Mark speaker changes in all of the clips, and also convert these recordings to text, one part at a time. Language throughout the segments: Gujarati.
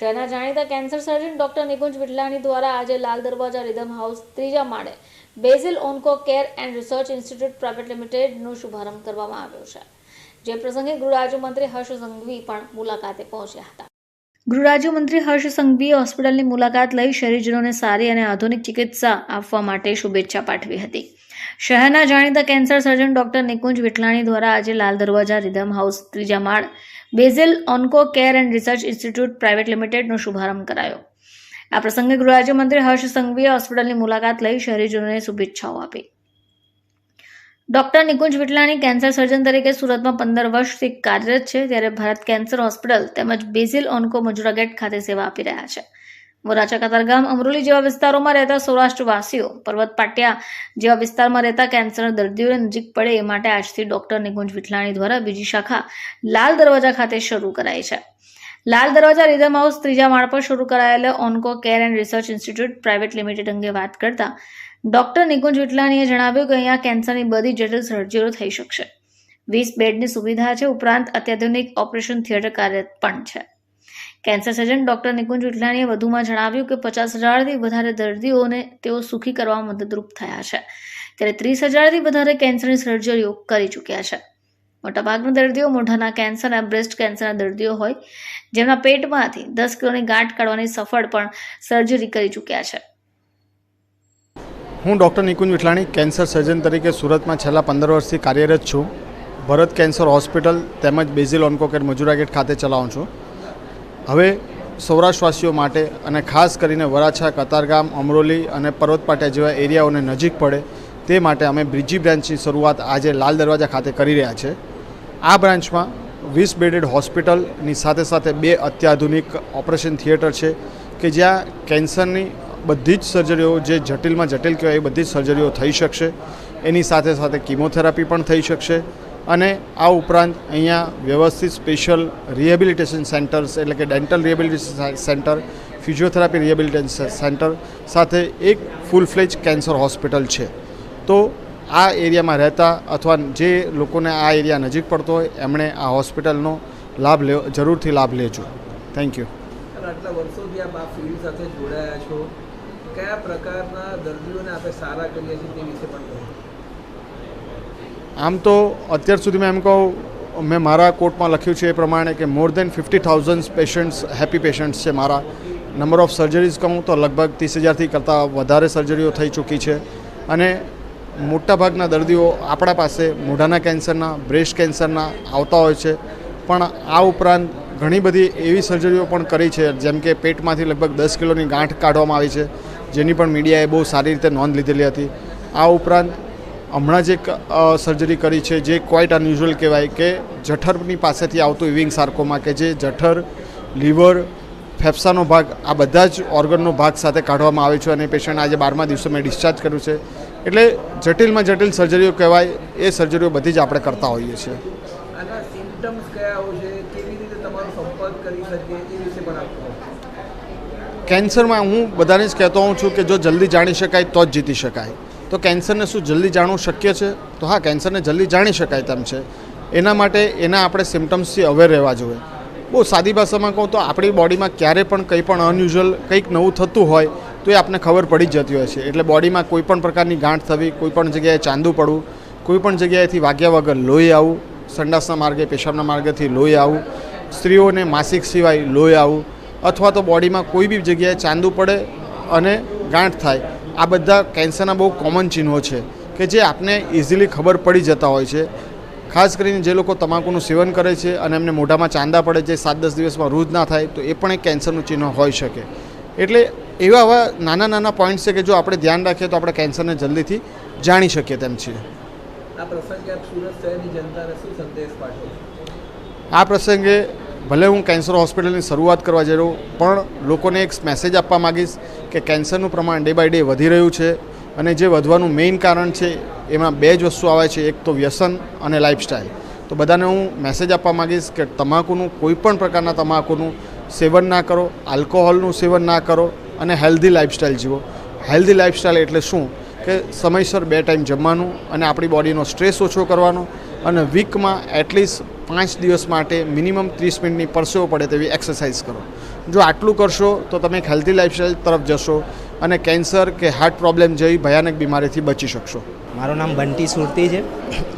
Speaker 1: શહેરના જાણીતા cancer surgeon doctor Nikunj Vitlani દ્વારા આજે લાલ દરવાજા રિધમ હાઉસ ત્રીજા માળે Basil Onco Care and Research Institute Private લિમિટેડનો શુભારંભ કરવામાં આવ્યો છે. જે પ્રસંગે ગૃહ રાજ્યમંત્રી હર્ષ સંઘવી પણ મુલાકાતે પહોંચ્યા હતા. ગૃહ રાજ્યમંત્રી હર્ષ સંઘવીએ હોસ્પિટલની મુલાકાત લઈ શહેરીજનોને સારી અને આધુનિક ચિકિત્સા આપવા માટે શુભેચ્છા પાઠવી હતી. શહેરના જાણીતા cancer surgeon doctor Nikunj Vithlani દ્વારા આજે લાલ દરવાજા, રિધમ હાઉસ, ત્રીજા માળ, Basil Onco Care and Research Institute Private લિમિટેડનો શુભારંભ કરાયો. આ પ્રસંગે ગૃહ રાજ્યમંત્રી હર્ષ સંઘવીએ હોસ્પિટલની મુલાકાત લઈ શહેરીજનોને શુભેચ્છાઓ આપી. Doctor Nikunj Vitlani cancer surgeon તરીકે સુરતમાં પંદર વર્ષથી કાર્યરત છે, ત્યારે ભારત કેન્સર હોસ્પિટલ તેમજ બેઝિલ ઓન્કો મજુરા ગેટ ખાતે સેવા આપી રહ્યા છે. મોરાચા કતારગામ અમરોલી જેવા વિસ્તારોમાં રહેતા સૌરાષ્ટ્રવાસીઓ, પર્વત પાટિયા જેવા વિસ્તારમાં રહેતા કેન્સરના દર્દીઓને નજીક પડે એ માટે આજથી ડોક્ટર નિકુંજ વિઠલાણી દ્વારા બીજી શાખા લાલ દરવાજા ખાતે શરૂ કરાઈ છે. લાલ દરવાજા રિધમ હાઉસ ત્રીજા માળ પર શરૂ કરાયેલા Onco Care and Research Institute Private Limited અંગે વાત કરતા ડોક્ટર નિકુંજ વિઠલાણીએ જણાવ્યું કે અહીંયા કેન્સરની બધી જટિલ સર્જરીઓ થઈ શકશે. વીસ બેડની સુવિધા છે, ઉપરાંત અત્યાધુનિક ઓપરેશન થિયેટર કાર્યરત પણ છે. કેન્સર સર્જન ડોક્ટર નિકુંજ વિઠલાણીએ વધુમાં જણાવ્યું કે પચાસ હજારથી વધારે દર્દીઓને તેઓ સુખી કરવા મદદરૂપ થયા છે. ત્યારે ત્રીસ હજારથી વધારે કેન્સરની સર્જરીઓ કરી ચૂક્યા છે. મોટાભાગના દર્દીઓ મોઢાના કેન્સર અને બ્રેસ્ટ કેન્સરના દર્દીઓ હોય, જેમના પેટમાંથી દસ કિલોની ગાંઠ કાઢવાની સફળ પણ સર્જરી કરી ચૂક્યા છે.
Speaker 2: હું doctor Nikunj Vithlani cancer surgeon તરીકે સુરતમાં છેલ્લા પંદર વર્ષથી કાર્યરત છું. ભરત કેન્સર હોસ્પિટલ તેમજ Basil onco care Majura gate ખાતે ચલાવું છું. હવે સૌરાષ્ટ્રવાસીઓ માટે અને ખાસ કરીને વરાછા, કતારગામ, અમરોલી અને પર્વતપાટિયા જેવા એરિયાઓને નજીક પડે તે માટે અમે બ્રિજી બ્રાન્ચની શરૂઆત આજે લાલ દરવાજા ખાતે કરી રહ્યા છે. આ બ્રાન્ચમાં વીસ બેડેડ હોસ્પિટલની સાથે સાથે બે અત્યાધુનિક ઓપરેશન થિયેટર છે કે જ્યાં કેન્સરની બધી જ સર્જરીઓ જે જટિલમાં જટિલ કહેવાય એ બધી જ સર્જરીઓ થઈ શકશે. એની સાથે સાથે કિમોથેરાપી પણ થઈ શકશે. અને આ ઉપરાંત અહીંયા વ્યવસ્થિત સ્પેશિયલ રિહેબિલિટેશન સેન્ટર્સ, એટલે કે dental rehabilitation centre, physiotherapy rehabilitation centre, સાથે એક ફૂલ ફ્લેજ કેન્સર હોસ્પિટલ છે. તો આ એરિયામાં રહેતા અથવા જે લોકોને આ એરિયા નજીક પડતો હોય, એમણે આ હોસ્પિટલનો લાભ લેવો, જરૂરથી લાભ લેજો. થેન્ક યુ
Speaker 3: આટલા વર્ષોથી આપ આ ફિલ્ડ સાથે જોડાયા છો. કયા પ્રકારના દર્દીઓને આપણે સારા કરીએ છીએ તે વિશે પણ
Speaker 2: આમ તો અત્યાર સુધીમાં એમ કહું, મેં મારા કોર્ટમાં લખ્યું છે એ પ્રમાણે કે more than fifty thousand patients happy patients છે મારા. નંબર ઓફ સર્જરીઝ કહું તો લગભગ ત્રીસ હજારથી કરતાં વધારે સર્જરીઓ થઈ ચૂકી છે. અને મોટાભાગના દર્દીઓ આપણા પાસે મોઢાના કેન્સરના બ્રેસ્ટ કેન્સરના આવતા હોય છે. પણ આ ઉપરાંત ઘણી બધી એવી સર્જરીઓ પણ કરી છે, જેમ કે પેટમાંથી લગભગ દસ કિલોની ગાંઠ કાઢવામાં આવી છે, જેની પણ મીડિયાએ બહુ સારી રીતે નોંધ લીધેલી હતી. આ ઉપરાંત હમણાં જ સર્જરી કરી છે જે ક્વાઇટ અનયુઝ્યુઅલ કહેવાય કે જઠરની પાસેથી આવતું ઇવિંગ સાર્કોમાં કે જે જઠર લીવર ફેફસાનો ભાગ આ બધા જ ઓર્ગનનો ભાગ સાથે કાઢવામાં આવે છે અને પેશન્ટ આજે બારમા દિવસે મેં ડિસ્ચાર્જ કર્યું છે. એટલે જટિલમાં જટિલ સર્જરીઓ કહેવાય એ સર્જરીઓ બધી જ આપણે કરતા હોઈએ છીએ. કેન્સરમાં હું બધાને જ કહેતો હોઉં છું કે જો જલ્દી જાણી શકાય તો જ જીતી શકાય. તો કેન્સરને શું જલ્દી જાણવું શક્ય છે? તો હા, કેન્સરને જલ્દી જાણી શકાય તેમ છે. એના માટે એના આપણે સિમ્ટમ્સથી અવેર રહેવા જોઈએ. બહુ સાદી ભાષામાં કહું તો આપણી બોડીમાં ક્યારે પણ કંઈ પણ અનયુઝ્યુઅલ કંઈક નવું થતું હોય, તો એ આપણને ખબર પડી જતી હોય છે. એટલે બોડીમાં કોઈ પણ પ્રકારની ગાંઠ થવી, કોઈ પણ જગ્યાએ ચાંદુ પડવું, કોઈ પણ જગ્યાએથી વાગ્યા વગર લોહી આવવું, સંડાસના માર્ગે, પેશાબના માર્ગેથી લોહી આવવું, સ્ત્રીઓને માસિક સિવાય લોહી આવવું, અથવા તો બોડીમાં કોઈ બી જગ્યાએ ચાંદું પડે અને ગાંઠ થાય આ બધા કેન્સરના બહુ કોમન ચિહ્નો છે કે જે આપને ઇઝીલી ખબર પડી જતા હોય છે. ખાસ કરીને જે લોકો તમાકુનું સેવન કરે છે અને એમને મોઢામાં ચાંદા પડે છે સાત દસ દિવસમાં રૂજ ના થાય તો એ પણ એક કેન્સરનું ચિહ્ન હોઈ શકે. એટલે એવા આવા નાના નાના પોઈન્ટ્સ છે કે જો આપણે ધ્યાન રાખીએ તો આપણે કેન્સરને જલ્દીથી જાણી શકીએ તેમ છીએ
Speaker 3: આ પ્રસંગે
Speaker 2: ભલે હું કેન્સર હોસ્પિટલની શરૂઆત કરવા જઈ રહ્યો, પણ લોકોને એક મેસેજ આપવા માગીશ કે કેન્સરનું પ્રમાણ ડે બાય ડે વધી રહ્યું છે અને જે વધવાનું મેઇન કારણ છે, એમાં બે જ વસ્તુ આવે છે. એક તો વ્યસન અને લાઇફસ્ટાઈલ તો બધાને હું મેસેજ આપવા માગીશ કે તમાકુનું કોઈ પણ પ્રકારના તમાકુનું સેવન ના કરો આલ્કોહોલનું સેવન ના કરો અને હેલ્ધી લાઇફસ્ટાઈલ જીવો. હેલ્ધી લાઇફસ્ટાઈલ એટલે શું? કે સમયસર બે ટાઈમ જમવાનું અને આપણી બોડીનો સ્ટ્રેસ ઓછો કરવાનો અને વીકમાં એટલીસ્ટ પાંચ દિવસ માટે મિનિમમ ત્રીસ મિનિટની પરસેવો પડે તેવી એક્સરસાઇઝ કરો. જો આટલું કરશો તો તમે એક હેલ્ધી લાઈફસ્ટાઈલ તરફ જશો અને કેન્સર કે હાર્ટ પ્રોબ્લેમ જેવી ભયાનક બીમારીથી બચી શકશો.
Speaker 4: મારું નામ બંટી સુરતી છે.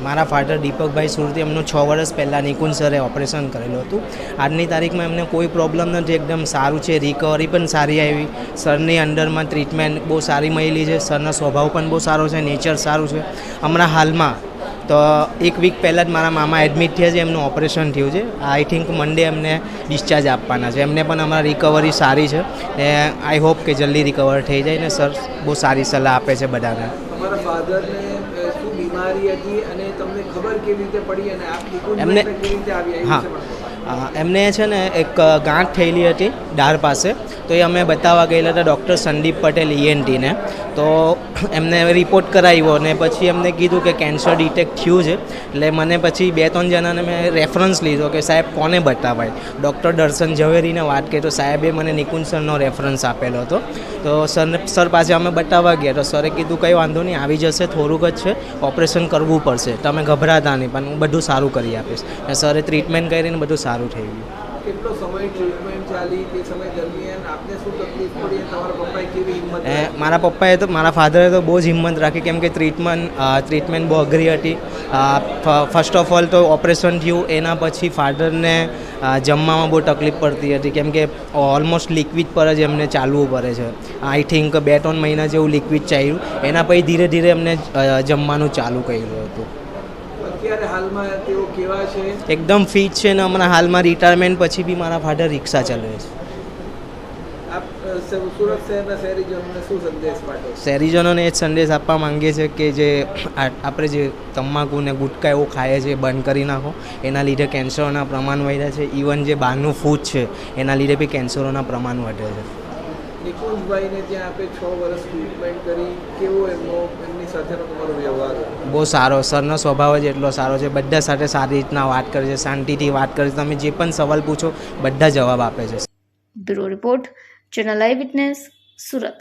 Speaker 4: મારા ફાધર દીપકભાઈ સુરતી એમનું છ વર્ષ પહેલાં નિકુંજ સરે ઓપરેશન કરેલું હતું. આજની તારીખમાં એમને કોઈ પ્રોબ્લેમ નથી. એકદમ સારું છે. રિકવરી પણ સારી આવી. સરની અંડરમાં ટ્રીટમેન્ટ બહુ સારી મળેલી છે. સરનો સ્વભાવ પણ બહુ સારો છે. નેચર સારું છે. હમણાં હાલમાં તો એક વીક પહેલાં જ મારા મામા એડમિટ થયા છે એમનું ઓપરેશન થયું છે. આઈ થિંક મંડે એમને ડિસ્ચાર્જ આપવાના છે. એમને પણ અમારા રિકવરી સારી છે ને આઈ હોપ કે જલ્દી રિકવર થઈ જાય ને સર બહુ સારી સલાહ આપે છે બધાને.
Speaker 3: તમારા ફાધરને શું બીમારી હતી અને તમને ખબર કેવી રીતે પડી અને આપ
Speaker 4: એમને- હા. એમને છે ને એક ગાંઠ થયેલી હતી ડાળ પાસે. તો એ અમે બતાવવા ગયેલા હતા ડૉક્ટર સંદીપ પટેલ ઈએનટીને તો એમને રિપોર્ટ કરાવ્યો અને પછી એમને કીધું કે કેન્સર ડિટેક્ટ થયું છે. એટલે મને પછી બે ત્રણ જણાને મેં રેફરન્સ લીધો કે સાહેબ કોને બતાવાય? ડૉક્ટર દર્શન ઝવેરીને વાત કરી તો સાહેબે મને નિકુંજ સરનો રેફરન્સ આપેલો હતો. તો સર સર પાસે અમે બતાવવા ગયા. તો સરે કીધું, કંઈ વાંધો નહીં, આવી જશે, થોડુંક જ છે. ઓપરેશન કરવું પડશે. તમે ગભરાતા નહીં, પણ હું બધું સારું કરી આપીશ. અને સરે ટ્રીટમેન્ટ કરીને બધું સારું થઈ ગયું.
Speaker 3: કેટલો સમય ટ્રીટમેન્ટ ચાલી તે સમય દરમિયાન? આપને શું તકલીફ પડી? તમારા પપ્પાએ કેવી હિંમત
Speaker 4: મારા પપ્પાએ તો મારા ફાધરે તો બહુ જ હિંમત રાખી કેમ કે ટ્રીટમેન્ટ ટ્રીટમેન્ટ બહુ અઘરી હતી. ફર્સ્ટ ઓફ ઓલ તો ઓપરેશન થયું એના પછી ફાધરને જમવામાં બહુ તકલીફ પડતી હતી કેમ કે ઓલમોસ્ટ લિક્વિડ પર જ એમને ચાલવું પડે છે. આઈ થિંક બે ત્રણ મહિના જેવું લિક્વિડ ચાલ્યું. એના પછી ધીરે ધીરે એમને જમવાનું ચાલુ કર્યું હતું.
Speaker 3: અત્યારે હાલમાં તેઓ કેવા છે?
Speaker 4: એકદમ ફિટ છે ને હમણાં હાલમાં રિટાયરમેન્ટ પછી બી મારા ફાધર રિક્ષા ચલાવે છે.
Speaker 3: સુરત શહેરના શહેરીજનોને શું સંદેશ પાઠવો?
Speaker 4: શહેરીજનોને એ જ સંદેશ આપવા માંગીએ છીએ કે જે આપણે જે તમાકુ ને ગુટકા એવું ખાઈએ છીએ બંધ કરી નાખો. એના લીધે કેન્સરોના પ્રમાણ વધ્યા છે. ઇવન જે બહારનું ફૂડ છે એના લીધે બી કેન્સરોના પ્રમાણ વધે છે.
Speaker 3: નિકુંજભાઈને ત્યાં આપે છ વર્ષ ટ્રીટમેન્ટ કરી. કેવો એમનો એમની સાથેનો તમારો?
Speaker 4: બહુ સારો, સરનો સ્વભાવ જ એટલો સારો છે. બધા સાથે સારી રીતના વાત કરે છે, શાંતિથી વાત કરે છે. તમે જે પણ સવાલ પૂછો, બધા જવાબ આપે છે.
Speaker 1: Bureau report, channel eye witness, Surat.